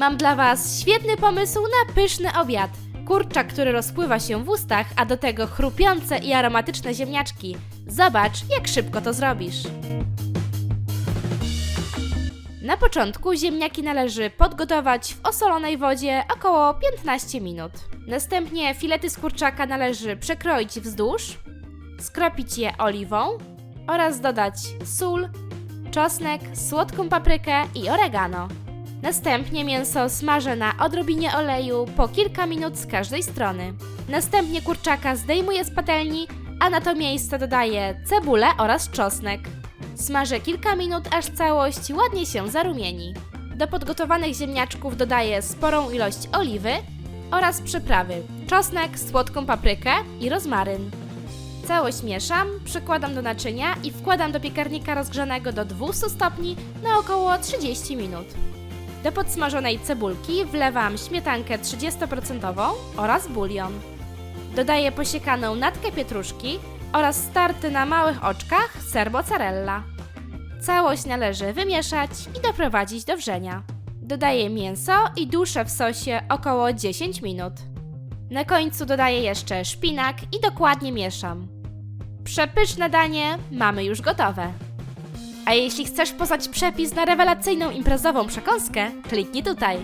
Mam dla Was świetny pomysł na pyszny obiad. Kurczak, który rozpływa się w ustach, a do tego chrupiące i aromatyczne ziemniaczki. Zobacz, jak szybko to zrobisz. Na początku ziemniaki należy podgotować w osolonej wodzie około 15 minut. Następnie filety z kurczaka należy przekroić wzdłuż, skropić je oliwą oraz dodać sól, czosnek, słodką paprykę i oregano. Następnie mięso smażę na odrobinie oleju po kilka minut z każdej strony. Następnie kurczaka zdejmuję z patelni, a na to miejsce dodaję cebulę oraz czosnek. Smażę kilka minut, aż całość ładnie się zarumieni. Do podgotowanych ziemniaczków dodaję sporą ilość oliwy oraz przyprawy, czosnek, słodką paprykę i rozmaryn. Całość mieszam, przykładam do naczynia i wkładam do piekarnika rozgrzanego do 200 stopni na około 30 minut. Do podsmażonej cebulki wlewam śmietankę 30% oraz bulion. Dodaję posiekaną natkę pietruszki oraz starty na małych oczkach ser mozzarella. Całość należy wymieszać i doprowadzić do wrzenia. Dodaję mięso i duszę w sosie około 10 minut. Na końcu dodaję jeszcze szpinak i dokładnie mieszam. Przepyszne danie mamy już gotowe. A jeśli chcesz poznać przepis na rewelacyjną imprezową przekąskę, kliknij tutaj.